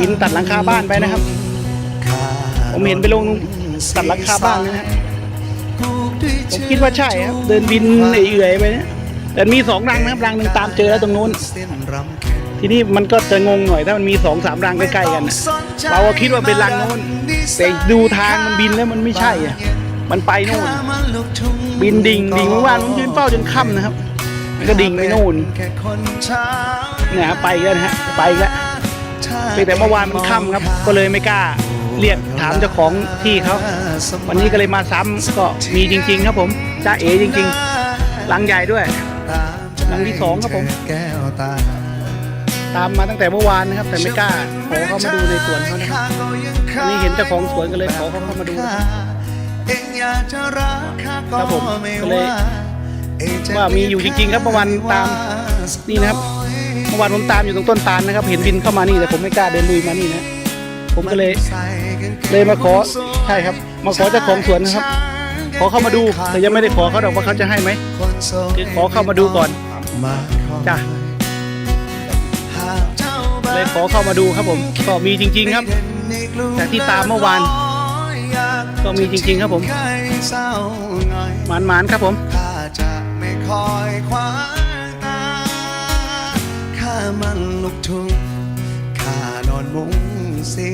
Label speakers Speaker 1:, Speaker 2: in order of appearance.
Speaker 1: บินตัดหลังคาบ้านไปนะครับ ผมเห็นไปลงตัดหลังคาบ้านนะครับผมคิดว่าใช่ครับ เดินบินเอื่อยๆไปนะแต่มีสองรังนะครับรังหนึ่งตามเจอแล้วตรงนู้น ทีนี้มันก็จะงงหน่อยถ้ามันมีสองสามรังใกล้ๆกันนะเราก็คิดว่าเป็นรังโน้นแต่ดูทางมันบินแล้วมันไม่ใช่อะมันไปนู่น บินดิ่งดิ่งเมื่อวานผมยืนเฝ้าจนค่ำนะครับมันก็ดิ่งไปนู่นเนี่ยฮะไปอีกแล้วนะฮะไปอีกแล้ว เพียงแต่เมื่อวานมันค่ำครับ ก็เลยไม่กล้าเรียกถามเจ้าของที่เขาวันนี้ก็เลยมาซ้ำก็มีจริง ๆ ครับผมจ้าเอ๋จริงๆรังใหญ่ด้วยรังที่สองครับผม
Speaker 2: ตา
Speaker 1: มมาตั้งแต่เมื่อวานนะครับ แต่ไม่กล้าขอเข้ามาดูในสวนเขานะครับวันนี้เห็นเจ้าของสวนก็เลยขอเขาเข้ามาดูครับผม
Speaker 2: ก็
Speaker 1: เลย
Speaker 2: ว่า
Speaker 1: มีอยู่จริงๆ ครับเมื่อวานตามนี่นะครับ เมื่อวานผมตามอยู่ตรงต้นตาลนะครับ เห็นบินเข้ามานี่แต่ผมไม่กล้าเดินลุยมานี่นะผมก็เลยเลยมาขอใช่ครับ มาขอเจ้าของสวนนะครับ ขอเข้ามาดูแต่ยังไม่ได้ขอเขาดอกว่าเขาจะให้ไหมคือขอเข้ามาดูก่อนจ้ะ
Speaker 2: หาเล
Speaker 1: ยขอเข้ามาดูครับผมก็มีจริง ๆครับจากที่ตามเมื่อวาน ก็มีจริง ๆ ครับผมหมานๆครับผม
Speaker 2: ข้าจะไมันลุกทุ่งขานอนมุงสี